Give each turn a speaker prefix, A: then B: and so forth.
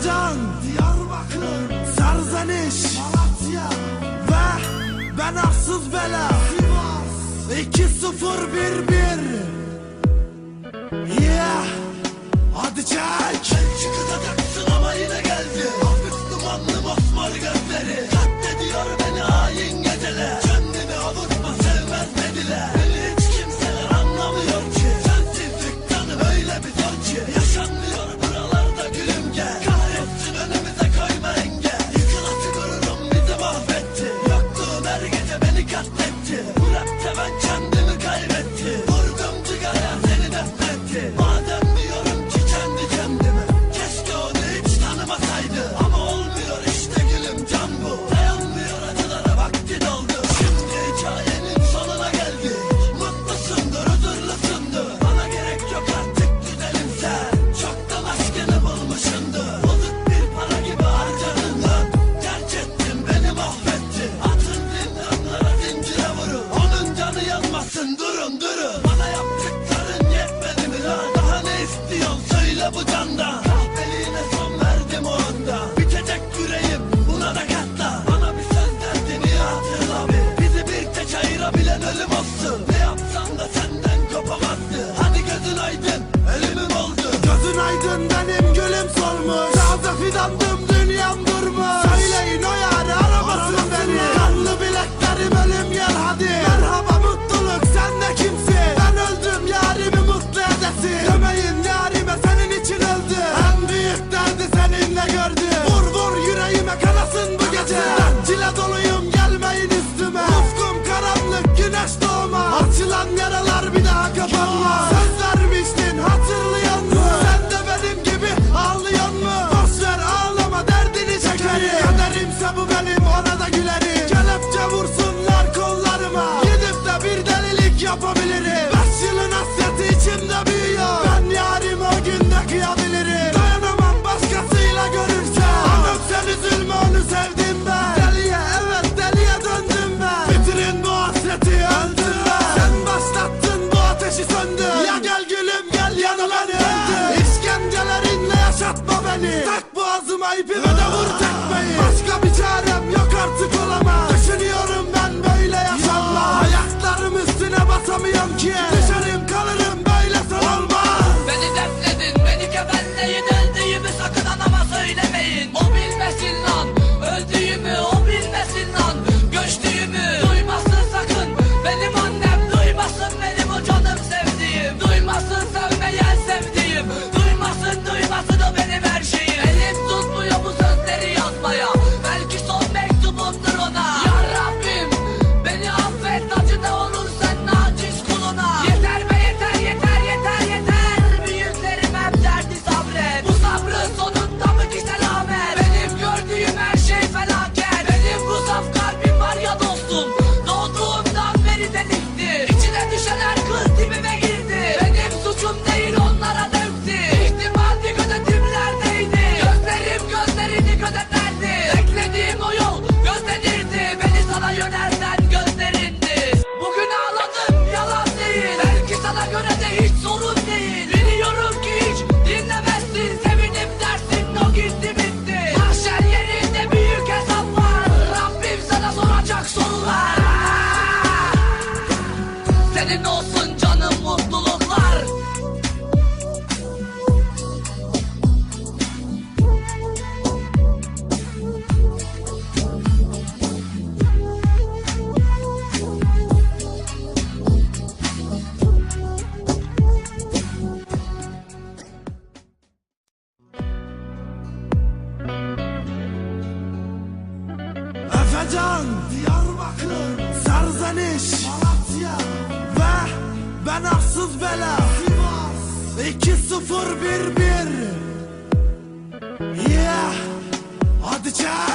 A: Azerbaycan, Diyarbakır, Serzeniş, Malatya ve ben arsız bela Sivas 2-0-1-1 Yeah. bandera. yapabilirim. Asylın hasreti içimde büyüyor. Ben yarim o günde kıyabilirim. Dayanamam başkasıyla görürsen Hanım sen üzülme onu sevdim ben. Deliye evet deliye döndüm ben. Bitirin bu hasreti öldüm ben. Sen başlattın bu ateşi söndür Ya gel gülüm gel yanıma beni İşkencelerinle yaşatma beni. Tak boğazıma
B: ipi ve senin olsun canım
A: mutluluk Sonsuz bela. İki sıfır bir bir. Yeah. Hadi
C: çağır